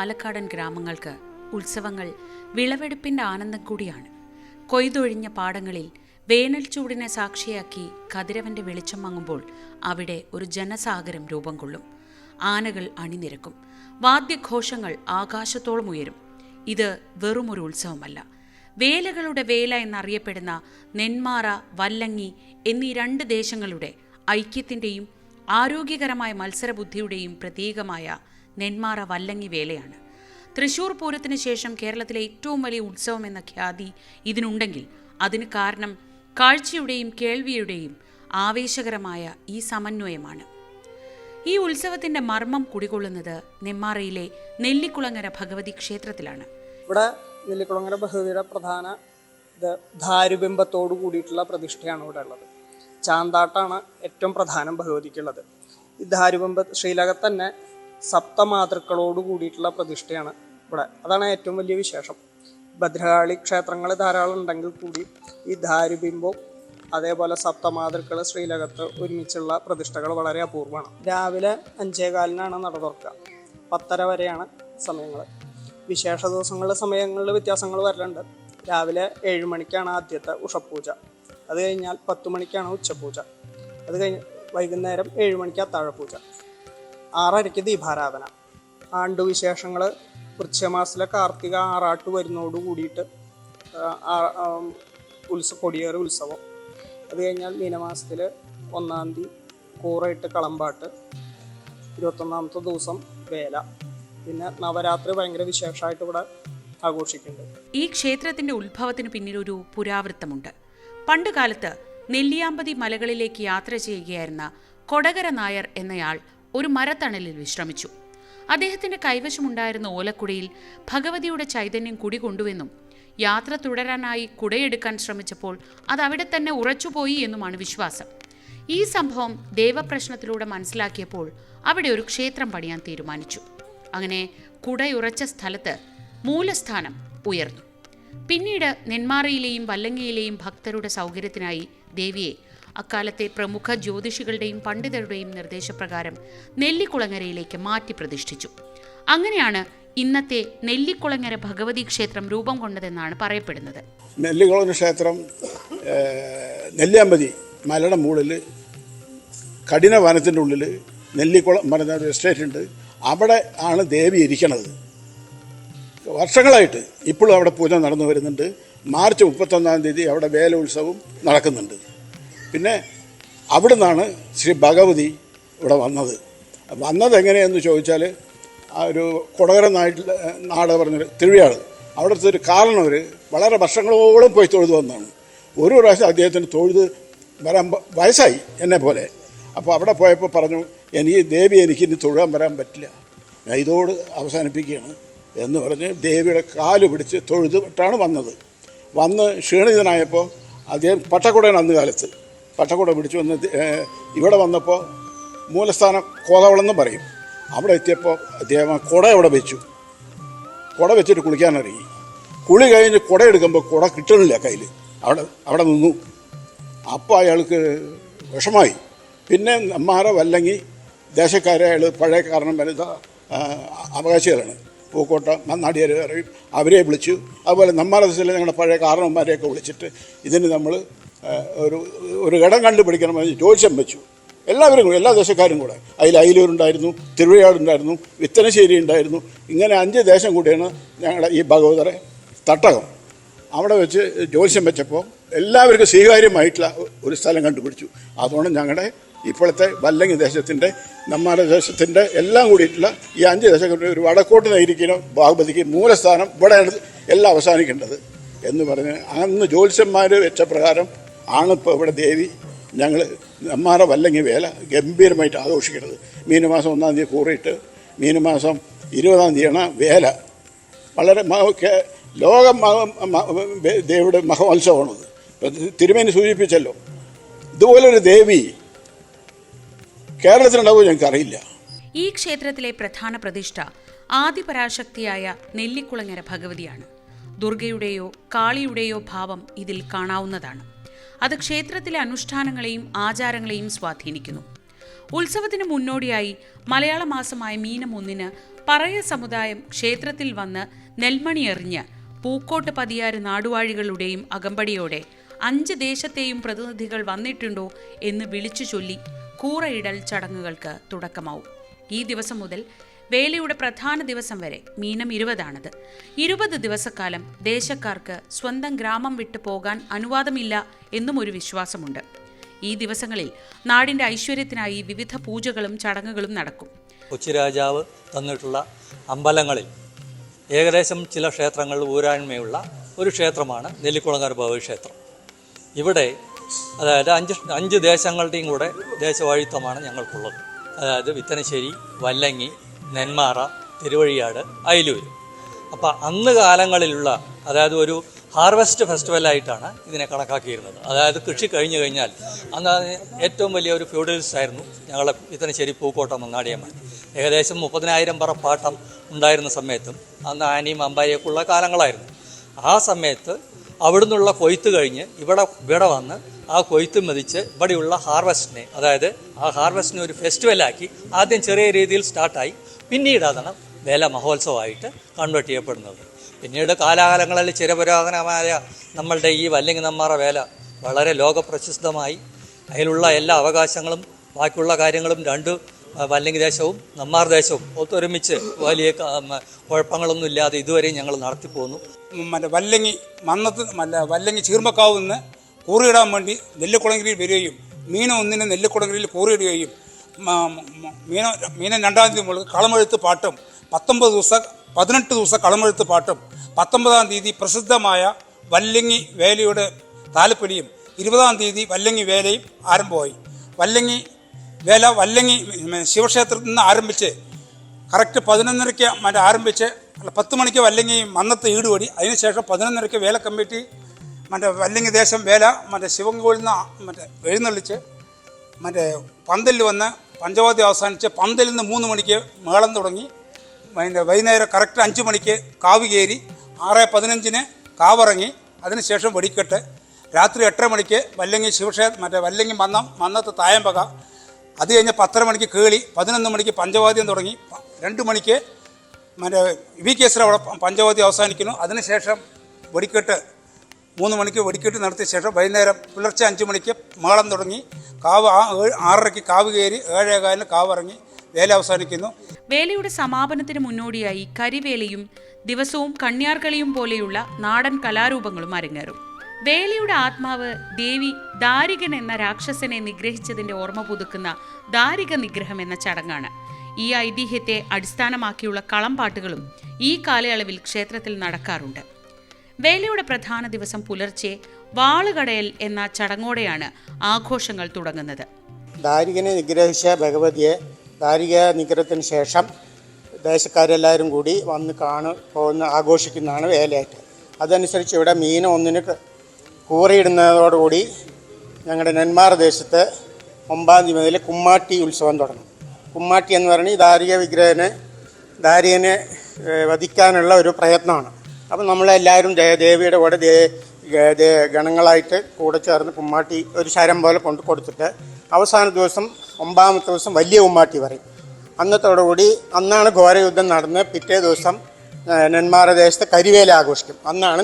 പാലക്കാടൻ ഗ്രാമങ്ങൾക്ക് ഉത്സവങ്ങൾ വിളവെടുപ്പിന്റെ ആനന്ദം കൂടിയാണ്. കൊയ്തൊഴിഞ്ഞ പാടങ്ങളിൽ വേനൽ ചൂടിനെ സാക്ഷിയാക്കി കതിരവന്റെ വെളിച്ചം മങ്ങുമ്പോൾ അവിടെ ഒരു ജനസാഗരം രൂപം കൊള്ളും. ആനകൾ അണിനിരക്കും. വാദ്യഘോഷങ്ങൾ ആകാശത്തോളം ഉയരും. ഇത് വെറുമൊരു ഉത്സവമല്ല. വേലകളുടെ വേല എന്നറിയപ്പെടുന്ന നെന്മാറ വല്ലങ്ങി എന്നീ രണ്ട് ദേശങ്ങളുടെ ഐക്യത്തിന്റെയും ആരോഗ്യകരമായ മത്സരബുദ്ധിയുടെയും പ്രതീകമായ നെന്മാറ വല്ലങ്ങി വേലയാണ്. തൃശൂർ പൂരത്തിന് ശേഷം കേരളത്തിലെ ഏറ്റവും വലിയ ഉത്സവം എന്ന ഖ്യാതി ഇതിനുണ്ടെങ്കിൽ അതിന് കാരണം കാഴ്ചയുടെയും കേൾവിയുടെയും ആവേശകരമായ ഈ സമന്വയമാണ്. ഈ ഉത്സവത്തിന്റെ മർമ്മം കുടികൊള്ളുന്നത് നെന്മാറയിലെ നെല്ലിക്കുളങ്ങര ഭഗവതി ക്ഷേത്രത്തിലാണ്. ഇവിടെ നെല്ലിക്കുളങ്ങര ഭഗവതിയുടെ പ്രധാന ധാരുബിംബത്തോടു കൂടിയിട്ടുള്ള പ്രതിഷ്ഠയാണ് ഇവിടെ ഉള്ളത്. ചാന്താട്ടാണ് ഏറ്റവും പ്രധാനം ഭഗവതിക്കുള്ളത്. ഈ ധാരുബിംബ ശ്രീലകത്ത് തന്നെ സപ്തമാതൃക്കളോട് കൂടിയിട്ടുള്ള പ്രതിഷ്ഠയാണ് ഇവിടെ. അതാണ് ഏറ്റവും വലിയ വിശേഷം. ഭദ്രകാളി ക്ഷേത്രങ്ങൾ ധാരാളം ഉണ്ടെങ്കിൽ കൂടി ഈ ധാരുബിംബവും അതേപോലെ സപ്തമാതൃക്കൾ ശ്രീലകത്ത് ഒരുമിച്ചുള്ള പ്രതിഷ്ഠകൾ വളരെ അപൂർവമാണ്. രാവിലെ അഞ്ചേകാലിനാണ് നട തുറക്കുക. പത്തര വരെയാണ് സമയങ്ങൾ വിശേഷ ദിവസങ്ങളിലെ സമയങ്ങളിൽ വ്യത്യാസങ്ങൾ വരലുണ്ട്. രാവിലെ ഏഴ് മണിക്കാണ് ആദ്യത്തെ ഉഷപൂജ. അത് കഴിഞ്ഞാൽ പത്ത് മണിക്കാണ് ഉച്ചപൂജ. അത് കഴിഞ്ഞ് വൈകുന്നേരം ഏഴ് മണിക്ക് അത്താഴപൂജ ആറരയ്ക്ക് ദീപാരാധന ആണ്ടുവിശേഷങ്ങൾ വൃക്ഷമാസത്തിലെ കാർത്തിക ആറാട്ട് വരുന്നതോട് കൂടിയിട്ട് ഉത്സവ കൊടിയേറ് ഉത്സവം. അത് കഴിഞ്ഞാൽ മീനമാസത്തിൽ ഒന്നാം തീയതി കൂറയിട്ട് കളമ്പാട്ട് ഇരുപത്തൊന്നാമത്തെ ദിവസം വേല. പിന്നെ നവരാത്രി ഭയങ്കര വിശേഷമായിട്ട് ഇവിടെ ആഘോഷിക്കുന്നുണ്ട്. ഈ ക്ഷേത്രത്തിന്റെ ഉത്ഭവത്തിന് പിന്നിൽ ഒരു പുരാവൃത്തമുണ്ട്. പണ്ടുകാലത്ത് നെല്ലിയാമ്പതി മലകളിലേക്ക് യാത്ര ചെയ്യുകയായിരുന്ന കൊടകര നായർ എന്നയാൾ ഒരു മരത്തണലിൽ വിശ്രമിച്ചു. അദ്ദേഹത്തിന്റെ കൈവശമുണ്ടായിരുന്ന ഓലക്കുടയിൽ ഭഗവതിയുടെ ചൈതന്യം കുടികൊണ്ടുവെന്നും യാത്ര തുടരാനായി കുടയെടുക്കാൻ ശ്രമിച്ചപ്പോൾ അത് അവിടെ തന്നെ ഉറച്ചുപോയി എന്നുമാണ് വിശ്വാസം. ഈ സംഭവം ദേവപ്രശ്നത്തിലൂടെ മനസ്സിലാക്കിയപ്പോൾ അവിടെ ഒരു ക്ഷേത്രം പണിയാൻ തീരുമാനിച്ചു. അങ്ങനെ കുടയുറച്ച സ്ഥലത്ത് മൂലസ്ഥാനം ഉയർന്നു. പിന്നീട് നെന്മാറയിലെയും വല്ലങ്ങയിലെയും ഭക്തരുടെ സൗകര്യത്തിനായി ദേവിയെ അക്കാലത്തെ പ്രമുഖ ജ്യോതിഷികളുടെയും പണ്ഡിതരുടെയും നിർദ്ദേശപ്രകാരം നെല്ലിക്കുളങ്ങരയിലേക്ക് മാറ്റി പ്രതിഷ്ഠിച്ചു. അങ്ങനെയാണ് ഇന്നത്തെ നെല്ലിക്കുളങ്ങര ഭഗവതി ക്ഷേത്രം രൂപം കൊണ്ടതെന്നാണ് പറയപ്പെടുന്നത്. നെല്ലിക്കുളങ്ങര ക്ഷേത്രം നെല്ലിയാമ്പതി മലയുടെ മുകളിൽ കഠിന വനത്തിന്റെ ഉള്ളിൽ നെല്ലിക്കുളം പറഞ്ഞ ഒരു എസ്റ്റേറ്റ് ഉണ്ട്. അവിടെ ആണ് ദേവി ഇരിക്കണത്. വർഷങ്ങളായിട്ട് ഇപ്പോഴും അവിടെ പൂജ നടന്നു വരുന്നുണ്ട്. മാർച്ച് മുപ്പത്തൊന്നാം തീയതി അവിടെ വേല ഉത്സവം നടക്കുന്നുണ്ട്. പിന്നെ അവിടെ നിന്നാണ് ശ്രീ ഭഗവതി ഇവിടെ വന്നത്. വന്നത് എങ്ങനെയെന്ന് ചോദിച്ചാൽ ആ ഒരു കൊടകര നാട്ടിൽ നാട് പറഞ്ഞൊരു തിരുവിയാൾ അവിടുത്തെ ഒരു കാരണവർ വളരെ വർഷങ്ങളോളം പോയി തൊഴുതു വന്നതാണ്. ഒരു പ്രാവശ്യം അദ്ദേഹത്തിന് തൊഴുത് വരാൻ വയസ്സായി എന്നെ പോലെ. അപ്പോൾ അവിടെ പോയപ്പോൾ പറഞ്ഞു എനിക്ക് ദേവി എനിക്ക് ഇനി തൊഴുവാൻ വരാൻ പറ്റില്ല. ഞാൻ ഇതോട് അവസാനിപ്പിക്കുകയാണ്. എന്ന് പറഞ്ഞ് ദേവിയുടെ കാൽ പിടിച്ച് തൊഴുതിട്ടാണ് വന്നത്. വന്ന് ക്ഷീണിതനായപ്പോൾ അദ്ദേഹം പട്ടക്കുടയാണ് അന്ന് കാലത്ത്. പട്ടക്കുട പിടിച്ചു വന്ന് ഇവിടെ വന്നപ്പോൾ മൂലസ്ഥാനം കോതവളെന്നും പറയും. അവിടെ എത്തിയപ്പോൾ അദ്ദേഹം കുട അവിടെ വെച്ചു? കുട വെച്ചിട്ട് കുളിക്കാനിറങ്ങി കുളി കഴിഞ്ഞ് കുട എടുക്കുമ്പോൾ കുട കിട്ടണില്ല കയ്യിൽ അവിടെ അവിടെ നിന്നു. അപ്പോൾ അയാൾക്ക് വിഷമായി. പിന്നെ നമ്മാരെ വല്ലങ്ങി ദേശക്കാരെ അയാൾ പഴയ കാരണം വരുന്ന അവകാശികളാണ്. പൂക്കോട്ട മണ്ണാടിയാർ പറയും അവരെ വിളിച്ചു. അതുപോലെ നമ്മാര ദിവസത്തിൽ ഞങ്ങളുടെ പഴയ കാരണവന്മാരെയൊക്കെ വിളിച്ചിട്ട് ഇതിന് നമ്മൾ ഒരു ഒരു ഇടം കണ്ടുപിടിക്കണമെന്ന് ജ്യോത്സ്യം വെച്ചു. എല്ലാവരും കൂടെ എല്ലാ ദേശക്കാരും കൂടെ. അതിൽ അയിലൂരുണ്ടായിരുന്നു തിരുവയാടുണ്ടായിരുന്നു വിത്തനശ്ശേരി ഉണ്ടായിരുന്നു. ഇങ്ങനെ അഞ്ച് ദേശം കൂടിയാണ് ഞങ്ങളുടെ ഈ ഭഗവതരെ തട്ടകം. അവിടെ വെച്ച് ജ്യോത്സ്യം വെച്ചപ്പോൾ എല്ലാവർക്കും സ്വീകാര്യമായിട്ടുള്ള ഒരു സ്ഥലം കണ്ടുപിടിച്ചു. അതുകൊണ്ട് ഞങ്ങളുടെ ഇപ്പോഴത്തെ വല്ലങ്ങി ദേശത്തിന്റെ നമ്മുടെ ദേശത്തിന്റെ എല്ലാം കൂടിയിട്ടുള്ള ഈ അഞ്ച് ദേശം കൂടി ഒരു വടക്കോട്ട് നയിരിക്കുന്ന ഭാഗവതിക്ക് മൂലസ്ഥാനം ഇവിടെയാണ് എല്ലാം അവസാനിക്കേണ്ടത് എന്ന് പറഞ്ഞ് അന്ന് ജ്യോത്സ്യന്മാർ വെച്ച പ്രകാരം ആണ് ഇപ്പോൾ ഇവിടെ ദേവി ഞങ്ങൾ നെമ്മാറ വല്ലങ്ങി വേല ഗംഭീരമായിട്ട് ആഘോഷിക്കുന്നത് മീനമാസം ഒന്നാം തീയതി കൂറിയിട്ട് മീനമാസം ഇരുപതാം തീയതിയാണ് വേല. വളരെ മഹൊക്കെ ലോകം ദേവിയുടെ മഹോത്സവമാണത്. തിരുമേനി സൂചിപ്പിച്ചല്ലോ. ഇതുപോലൊരു ദേവി കേരളത്തിലുണ്ടാവുമോ ഞങ്ങൾക്ക് അറിയില്ല. ഈ ക്ഷേത്രത്തിലെ പ്രധാന പ്രതിഷ്ഠ ആദിപരാശക്തിയായ നെല്ലിക്കുളങ്ങര ഭഗവതിയാണ്. ദുർഗയുടെയോ കാളിയുടെയോ ഭാവം ഇതിൽ കാണാവുന്നതാണ്. അത് ക്ഷേത്രത്തിലെ അനുഷ്ഠാനങ്ങളെയും ആചാരങ്ങളെയും സ്വാധീനിക്കുന്നു. ഉത്സവത്തിന് മുന്നോടിയായി മലയാള മാസമായ മീനം ഒന്നിന് പറയ സമുദായം ക്ഷേത്രത്തിൽ വന്ന് നെൽമണി എറിഞ്ഞ് പൂക്കോട്ട് പതിയാറ് നാടുവാഴികളുടെയും അകമ്പടിയോടെ അഞ്ച് ദേശത്തെയും പ്രതിനിധികൾ വന്നിട്ടുണ്ടോ എന്ന് വിളിച്ചു ചൊല്ലി കൂറയിടൽ ചടങ്ങുകൾക്ക് തുടക്കമാവും. ഈ ദിവസം മുതൽ വേലയുടെ പ്രധാന ദിവസം വരെ മീനം ഇരുപതാണത്. ഇരുപത് ദിവസക്കാലം ദേശക്കാർക്ക് സ്വന്തം ഗ്രാമം വിട്ടു പോകാൻ അനുവാദമില്ല എന്നും ഒരു വിശ്വാസമുണ്ട്. ഈ ദിവസങ്ങളിൽ നാടിന്റെ ഐശ്വര്യത്തിനായി വിവിധ പൂജകളും ചടങ്ങുകളും നടക്കും. കൊച്ചിരാജാവ് തന്നിട്ടുള്ള അമ്പലങ്ങളിൽ ഏകദേശം ചില ക്ഷേത്രങ്ങളിൽ ഊരായ്മയുള്ള ഒരു ക്ഷേത്രമാണ് നെല്ലിക്കുളങ്ങര ഭഗവതി ക്ഷേത്രം ഇവിടെ അതായത് അഞ്ച് അഞ്ച് ദേശങ്ങളുടെയും കൂടെ ദേശവാഴിത്വമാണ് ഞങ്ങൾക്കുള്ളത്. അതായത് വിത്തനശ്ശേരി വല്ലങ്ങി നെന്മാറ തിരുവഴിയാട് അയിലൂർ അപ്പോൾ അന്ന് കാലങ്ങളിലുള്ള അതായത് ഒരു ഹാർവെസ്റ്റ് ഫെസ്റ്റിവലായിട്ടാണ് ഇതിനെ കണക്കാക്കിയിരുന്നത്. അതായത് കൃഷി കഴിഞ്ഞു കഴിഞ്ഞാൽ അന്ന് ഏറ്റവും വലിയ ഒരു ഫ്യൂഡലിസ്റ്റ് ആയിരുന്നു ഞങ്ങളെ വിത്തനശ്ശേരി പൂക്കോട്ടം അങ്ങാടിയമ്മ. ഏകദേശം മുപ്പതിനായിരം പറ പാട്ടം ഉണ്ടായിരുന്ന സമയത്തും അന്ന് ആനയും അമ്പാരിയൊക്കെ ഉള്ള കാലങ്ങളായിരുന്നു. ആ സമയത്ത് അവിടുന്നുള്ള കൊയ്ത്ത് കഴിഞ്ഞ് ഇവിടെ ഇവിടെ വന്ന് ആ കൊയ്ത്ത് മതിച്ച് ഇവിടെയുള്ള ഹാർവസ്റ്റിനെ അതായത് ആ ഹാർവസ്റ്റിനെ ഒരു ഫെസ്റ്റിവലാക്കി ആദ്യം ചെറിയ രീതിയിൽ സ്റ്റാർട്ടായി പിന്നീട് അതാണ് വേല മഹോത്സവമായിട്ട് കൺവേർട്ട് ചെയ്യപ്പെടുന്നത്. പിന്നീട് കാലാകാലങ്ങളിൽ ചിരപുരാതനമായ നമ്മളുടെ ഈ വല്ലിങ്ങി നമ്മാറ വേല വളരെ ലോകപ്രശസ്തമായി. അതിലുള്ള എല്ലാ അവകാശങ്ങളും ബാക്കിയുള്ള കാര്യങ്ങളും രണ്ട് വല്ലെങ്കിൽ ദേശവും നമ്മാർ ദേശവും ഒത്തൊരുമിച്ച് വലിയ കുഴപ്പങ്ങളൊന്നും ഇല്ലാതെ ഇതുവരെയും ഞങ്ങൾ നടത്തിപ്പോന്നു. വല്ലങ്ങി മന്നത്ത് വല്ലങ്ങി ചീർമക്കാവ് നിന്ന് കൂറിയിടാൻ വേണ്ടി നെല്ലിക്കുളങ്കരിയിൽ വരികയും മീന ഒന്നിന് നെല്ലിക്കുളങ്കരിയിൽ കൂറിയിടുകയും മീന മീന രണ്ടാം തീയതി മുതൽ കളമെഴുത്ത് പാട്ടും പത്തൊമ്പത് ദിവസം പതിനെട്ട് ദിവസം കളമെഴുത്ത് പാട്ടും പത്തൊമ്പതാം തീയതി പ്രസിദ്ധമായ വല്ലങ്ങി വേലയുടെ താലപ്പൊലിയും ഇരുപതാം തീയതി വല്ലങ്ങി വേലയും ആരംഭമായി. വല്ലങ്ങി വേല വല്ലങ്ങി ശിവക്ഷേത്രത്തിൽ നിന്ന് ആരംഭിച്ച് കറക്റ്റ് പതിനൊന്നരയ്ക്ക് മറ്റേ ആരംഭിച്ച് പത്ത് മണിക്ക് വല്ലങ്ങി മന്നത്ത് ഈടുപടി അതിനുശേഷം പതിനൊന്നരയ്ക്ക് വേല കമ്മിറ്റി മറ്റേ വല്ലങ്ങി ദേശം വേല മറ്റേ ശിവങ്കോളിൽ നിന്ന് മറ്റേ എഴുന്നള്ളിച്ച് മറ്റേ പന്തലിൽ വന്ന് പഞ്ചവാദ്യം അവസാനിച്ച് പന്തലിൽ നിന്ന് മൂന്ന് മണിക്ക് മേളം തുടങ്ങി. വൈകുന്നേരം കറക്റ്റ് അഞ്ച് മണിക്ക് കാവ് കയറി ആറ് പതിനഞ്ചിന് കാവിറങ്ങി. അതിനുശേഷം വെടിക്കെട്ട്. രാത്രി എട്ടര മണിക്ക് വല്ലങ്ങി ശിവക്ഷേത്ര മറ്റേ വല്ലങ്ങി മന്നം മന്നത്ത് തായമ്പക. അത് കഴിഞ്ഞ് പത്തര മണിക്ക് കേളി പതിനൊന്ന് മണിക്ക് പഞ്ചവാദ്യം തുടങ്ങി. രണ്ട് മണിക്ക് മറ്റേ വി കേസിൽ അവിടെ പഞ്ചവാദ്യം അവസാനിക്കുന്നു. അതിനുശേഷം വെടിക്കെട്ട്. മൂന്ന് മണിക്ക് വെടിക്കെട്ട് നടത്തിയ ശേഷം വൈകുന്നേരം പുലർച്ചെ അഞ്ച് മണിക്ക് മേളം തുടങ്ങി. കാവ് ആറരയ്ക്ക് കാവ് കയറി ഏഴേകാലിന് കാവ് ഇറങ്ങി വേല അവസാനിക്കുന്നു. വേലയുടെ സമാപനത്തിന് മുന്നോടിയായി കരിവേലയും ദിവസവും കണ്യാർകളിയും പോലെയുള്ള നാടൻ കലാരൂപങ്ങളും അരങ്ങേറും. വേലയുടെ ആത്മാവ് ദേവി ദാരികൻ എന്ന രാക്ഷസനെ നിഗ്രഹിച്ചതിന്റെ ഓർമ്മ പുതുക്കുന്ന ദാരിക നിഗ്രഹം എന്ന ചടങ്ങാണ്. ഈ ഐതിഹ്യത്തെ അടിസ്ഥാനമാക്കിയുള്ള കളംപാട്ടുകളും ഈ കാലയളവിൽ ക്ഷേത്രത്തിൽ നടക്കാറുണ്ട്. വേലയുടെ പ്രധാന ദിവസം പുലർച്ചെ വാളുകടയൽ എന്ന ചടങ്ങോടെയാണ് ആഘോഷങ്ങൾ തുടങ്ങുന്നത്. ദാരികനെ നിഗ്രഹിച്ച ഭഗവതിയെ ദാരിക നിഗ്രഹത്തിന് ശേഷം ദേശക്കാരെല്ലാവരും കൂടി വന്ന് കാണു പോകുന്ന ആഘോഷിക്കുന്നതാണ് വേലയായിട്ട് അതനുസരിച്ച് ഇവിടെ മീൻ ഒന്നിന് കൂറിയിടുന്നതോടുകൂടി ഞങ്ങളുടെ നെന്മാർ ദേശത്ത് ഒമ്പാം തീയതി മുതൽ കുമ്മാട്ടി ഉത്സവം തുടങ്ങും. കുമ്മാട്ടി എന്ന് പറഞ്ഞാൽ ദാരിക വിഗ്രഹനെ ദാരികനെ വധിക്കാനുള്ള ഒരു പ്രയത്നമാണ്. അപ്പം നമ്മളെല്ലാവരും ദേവിയുടെ കൂടെ ദേ ഗണങ്ങളായിട്ട് കൂടെ ചേർന്ന് കുമ്മാട്ടി ഒരു ശരം പോലെ കൊണ്ട് കൊടുത്തിട്ട് അവസാന ദിവസം ഒമ്പതാമത്തെ ദിവസം വലിയ കുമ്മാട്ടി പറയും. അന്നത്തോടുകൂടി അന്നാണ് ഘോരയുദ്ധം നടന്ന് പിറ്റേ ദിവസം നെന്മാറ ദേശത്ത് കരിവേല ആഘോഷിക്കും. അന്നാണ്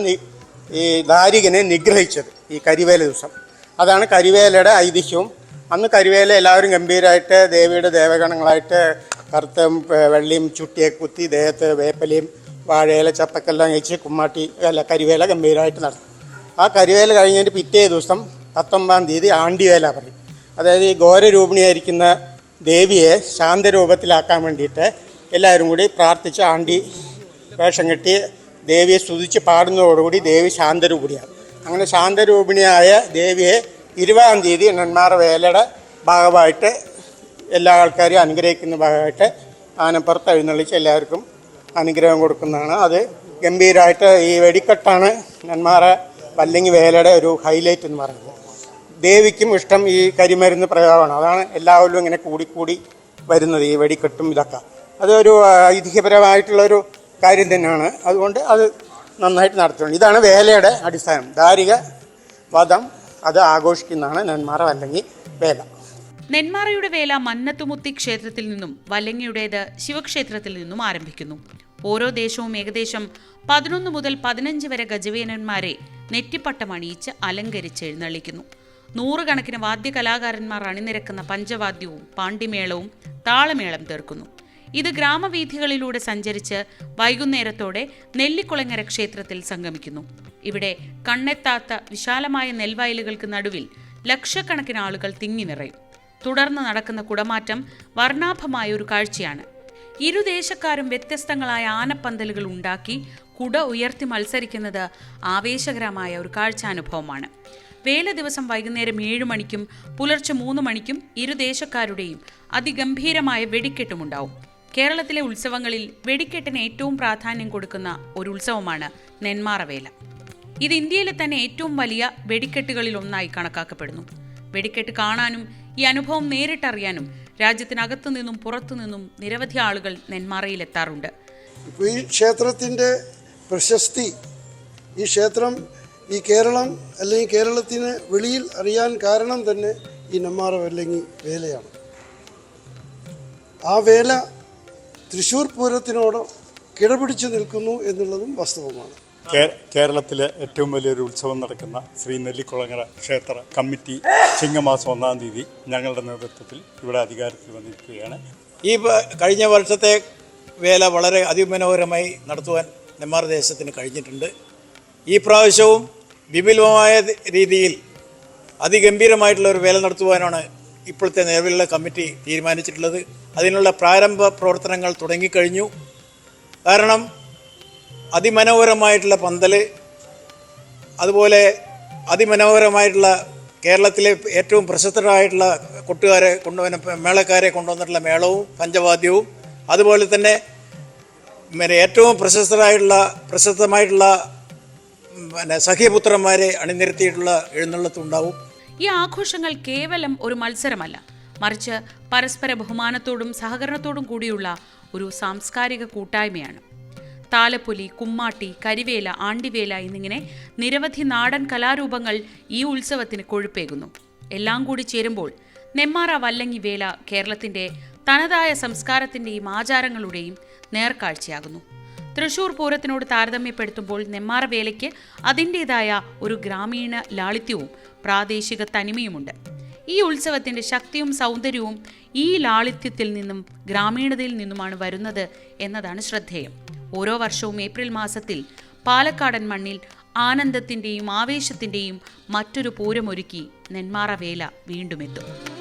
ഈ ദാരികനെ നിഗ്രഹിച്ചത് ഈ കരിവേല ദിവസം. അതാണ് കരിവേലയുടെ ഐതിഹ്യവും. അന്ന് കരിവേല എല്ലാവരും ഗംഭീരമായിട്ട് ദേവിയുടെ ദേവഗണങ്ങളായിട്ട് കറുത്തും വെള്ളിയും ചുട്ടിയെ കുത്തി ദേഹത്ത് വേപ്പലയും വാഴയില ചപ്പക്കെല്ലാം കഴിച്ച് കുമ്മാട്ടി അല്ല കരിവേല ഗംഭീരമായിട്ട് നടത്തും. ആ കരിവേല കഴിഞ്ഞതിന്റെ പിറ്റേ ദിവസം പത്തൊമ്പതാം തീയതി ആണ്ടിവേല പറയും. അതായത് ഈ ഘോരരൂപിണിയായിരിക്കുന്ന ദേവിയെ ശാന്തരൂപത്തിലാക്കാൻ വേണ്ടിയിട്ട് എല്ലാവരും കൂടി പ്രാർത്ഥിച്ച് ആണ്ടി വേഷം കെട്ടി ദേവിയെ സ്തുതിച്ച് പാടുന്നതോടുകൂടി ദേവി ശാന്തരൂപിണിയാണ്. അങ്ങനെ ശാന്തരൂപിണിയായ ദേവിയെ ഇരുപതാം തീയതി നെന്മാറ വേലയുടെ ഭാഗമായിട്ട് എല്ലാ ആൾക്കാരെയും അനുഗ്രഹിക്കുന്ന ഭാഗമായിട്ട് ആനപ്പുറത്ത് എഴുന്നള്ളിച്ച് എല്ലാവർക്കും അനുഗ്രഹം കൊടുക്കുന്നതാണ്. അത് ഗംഭീരമായിട്ട് ഈ വെടിക്കെട്ടാണ് നെന്മാറ വല്ലങ്ങി വേലയുടെ ഒരു ഹൈലൈറ്റ് എന്ന് പറയുന്നത്. ദേവിക്കും ഇഷ്ടം ഈ കരിമരുന്ന് പ്രയോഗമാണ്. അതാണ് എല്ലാവരും ഇങ്ങനെ കൂടിക്കൂടി വരുന്നത് ഈ വെടിക്കെട്ടും ഇതൊക്കെ. അതൊരു ഐതിഹ്യപരമായിട്ടുള്ളൊരു കാര്യം തന്നെയാണ്. അതുകൊണ്ട് അത് നന്നായിട്ട് നടത്തുന്നുണ്ട് ഇതാണ് വേലയുടെ അടിസ്ഥാനം. ദാരിക വധം അത് ആഘോഷിക്കുന്നതാണ് നെന്മാറ അല്ലെങ്കിൽ വേല. നെന്മാറയുടെ വേല മന്നത്തുമുത്തി ക്ഷേത്രത്തിൽ നിന്നും വല്ലങ്ങയുടേത് ശിവക്ഷേത്രത്തിൽ നിന്നും ആരംഭിക്കുന്നു. ഓരോ ദേശവും ഏകദേശം പതിനൊന്ന് മുതൽ പതിനഞ്ച് വരെ ഗജവേനന്മാരെ നെറ്റിപ്പട്ടം അണിയിച്ച് അലങ്കരിച്ച് എഴുന്നള്ളിക്കുന്നു. നൂറുകണക്കിന് വാദ്യകലാകാരന്മാർ അണിനിരക്കുന്ന പഞ്ചവാദ്യവും പാണ്ടിമേളവും താളമേളം തീർക്കുന്നു. ഇത് ഗ്രാമവീഥികളിലൂടെ സഞ്ചരിച്ച് വൈകുന്നേരത്തോടെ നെല്ലിക്കുളങ്ങര ക്ഷേത്രത്തിൽ സംഗമിക്കുന്നു. ഇവിടെ കണ്ണെത്താത്ത വിശാലമായ നെൽവയലുകൾക്ക് നടുവിൽ ലക്ഷക്കണക്കിന് ആളുകൾ തിങ്ങി നിറയും. തുടർന്ന് നടക്കുന്ന കുടമാറ്റം വർണാഭമായ ഒരു കാഴ്ചയാണ്. ഇരുദേശക്കാരും വ്യത്യസ്തങ്ങളായ ആനപ്പന്തലുകൾ ഉണ്ടാക്കി കുട ഉയർത്തി മത്സരിക്കുന്നത് ആവേശകരമായ ഒരു കാഴ്ചാനുഭവമാണ്. വേല ദിവസം വൈകുന്നേരം ഏഴ് മണിക്കും പുലർച്ചെ മൂന്ന് മണിക്കും ഇരുദേശക്കാരുടെയും അതിഗംഭീരമായ വെടിക്കെട്ടുമുണ്ടാവും കേരളത്തിലെ ഉത്സവങ്ങളിൽ വെടിക്കെട്ടിന് ഏറ്റവും പ്രാധാന്യം കൊടുക്കുന്ന ഒരു ഉത്സവമാണ് നെന്മാറവേല ഇത് ഇന്ത്യയിലെ തന്നെ ഏറ്റവും വലിയ വെടിക്കെട്ടുകളിൽ ഒന്നായി കണക്കാക്കപ്പെടുന്നു. വെടിക്കെട്ട് കാണാനും ഈ അനുഭവം നേരിട്ടറിയാനും രാജ്യത്തിനകത്തു നിന്നും പുറത്തു നിന്നും നിരവധി ആളുകൾ നെന്മാറയിലെത്താറുണ്ട്. ഈ ക്ഷേത്രത്തിന്റെ പ്രശസ്തി ഈ ക്ഷേത്രം ഈ കേരളം അല്ലെങ്കിൽ കേരളത്തിന് വെളിയിൽ അറിയാൻ കാരണം തന്നെ ഈ നെന്മാറ വല്ലങ്ങി വേലയാണ്. ആ വേല തൃശ്ശൂർ പൂരത്തിനോട് കിടപിടിച്ചു നിൽക്കുന്നു എന്നുള്ളതും വാസ്തവമാണ്. കേരളത്തിലെ ഏറ്റവും വലിയൊരു ഉത്സവം നടക്കുന്ന ശ്രീ നെല്ലിക്കുളങ്ങര ക്ഷേത്ര കമ്മിറ്റി ചിങ്ങമാസം ഒന്നാം തീയതി ഞങ്ങളുടെ നേതൃത്വത്തിൽ ഇവിടെ അധികാരത്തിൽ വന്നിരിക്കുകയാണ്. ഈ കഴിഞ്ഞ വർഷത്തെ വേല വളരെ അതിമനോഹരമായി നടത്തുവാൻ നെമ്മാർ ദേശത്തിന് കഴിഞ്ഞിട്ടുണ്ട്. ഈ പ്രാവശ്യവും വിപുലമായ രീതിയിൽ അതിഗംഭീരമായിട്ടുള്ള ഒരു വേല നടത്തുവാനാണ് ഇപ്പോഴത്തെ നിലവിലുള്ള കമ്മിറ്റി തീരുമാനിച്ചിട്ടുള്ളത്. അതിനുള്ള പ്രാരംഭ പ്രവർത്തനങ്ങൾ തുടങ്ങിക്കഴിഞ്ഞു. കാരണം അതിമനോഹരമായിട്ടുള്ള പന്തൽ അതുപോലെ അതിമനോഹരമായിട്ടുള്ള കേരളത്തിലെ ഏറ്റവും പ്രശസ്തരായിട്ടുള്ള കൊട്ടുകാരെ കൊണ്ടുവന്ന മേളക്കാരെ കൊണ്ടുവന്നിട്ടുള്ള മേളവും പഞ്ചവാദ്യവും അതുപോലെ തന്നെ പിന്നെ ഏറ്റവും പ്രശസ്തരായിട്ടുള്ള പ്രശസ്തമായിട്ടുള്ള പിന്നെ സഖ്യപുത്രന്മാരെ അണിനിരത്തിയിട്ടുള്ള എഴുന്നള്ളത്തുണ്ടാവും. ഈ ആഘോഷങ്ങൾ കേവലം ഒരു മത്സരമല്ല മറിച്ച് പരസ്പര ബഹുമാനത്തോടും സഹകരണത്തോടും കൂടിയുള്ള ഒരു സാംസ്കാരിക കൂട്ടായ്മയാണ്. താലപ്പൊലി കുമ്മാട്ടി കരിവേല ആണ്ടിവേല എന്നിങ്ങനെ നിരവധി നാടൻ കലാരൂപങ്ങൾ ഈ ഉത്സവത്തിന് കൊഴുപ്പേകുന്നു. എല്ലാം കൂടി ചേരുമ്പോൾ നെമ്മാറ വല്ലങ്ങി വേല കേരളത്തിന്റെ തനതായ സംസ്കാരത്തിന്റെയും ആചാരങ്ങളുടെയും നേർക്കാഴ്ചയാകുന്നു. തൃശൂർ പൂരത്തിനോട് താരതമ്യപ്പെടുത്തുമ്പോൾ നെമ്മാറ വേലയ്ക്ക് അതിന്റേതായ ഒരു ഗ്രാമീണ ലാളിത്യവും പ്രാദേശിക തനിമയുമുണ്ട്. ഈ ഉത്സവത്തിന്റെ ശക്തിയും സൗന്ദര്യവും ഈ ലാളിത്യത്തിൽ നിന്നും ഗ്രാമീണതയിൽ നിന്നുമാണ് വരുന്നത് എന്നതാണ് ശ്രദ്ധേയം. ഓരോ വർഷവും ഏപ്രിൽ മാസത്തിൽ പാലക്കാടൻ മണ്ണിൽ ആനന്ദത്തിന്റെയും ആവേശത്തിന്റെയും മറ്റൊരു പൂരമൊരുക്കി നെന്മാറ വേല വീണ്ടുമെത്തും